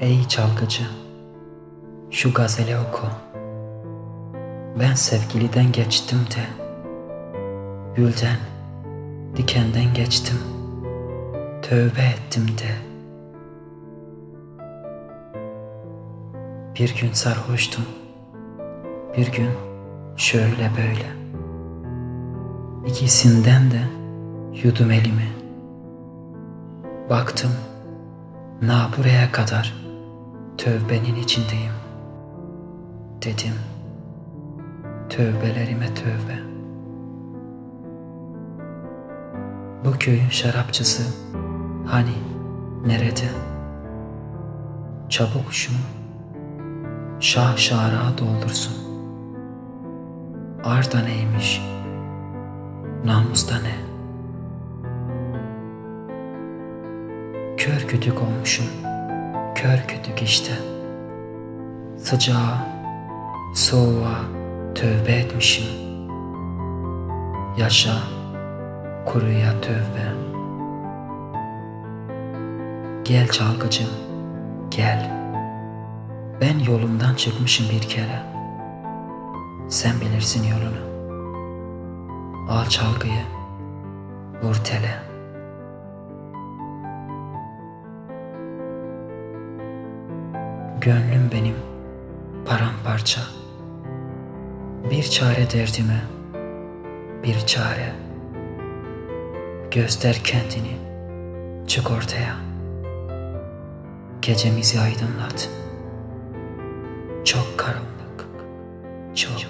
Ey çalgıcı, şu gazeli oku. Ben sevgiliden geçtim de, gülden, dikenden geçtim, tövbe ettim de. Bir gün sarhoştum, bir gün şöyle böyle. İkisinden de yudum elimi. Baktım, na buraya kadar tövbenin içindeyim. Dedim, tövbelerime tövbe. Bu köyün şarapçısı hani nerede? Çabuk şunu şah şara doldursun. Arda neymiş? Namusta ne? Kör kütük olmuşum. Kör kütük işte. Sıcağa, soğuğa tövbe etmişim. Yaşa, kuruya tövbe. Gel çalgıcım, gel. Ben yolumdan çıkmışım bir kere. Sen bilirsin yolunu. Al çalgıyı, vur tele. Gönlüm benim paramparça. Bir çare derdime, bir çare. Göster kendini, çık ortaya. Gecemizi aydınlat. Çok karanlık, çok.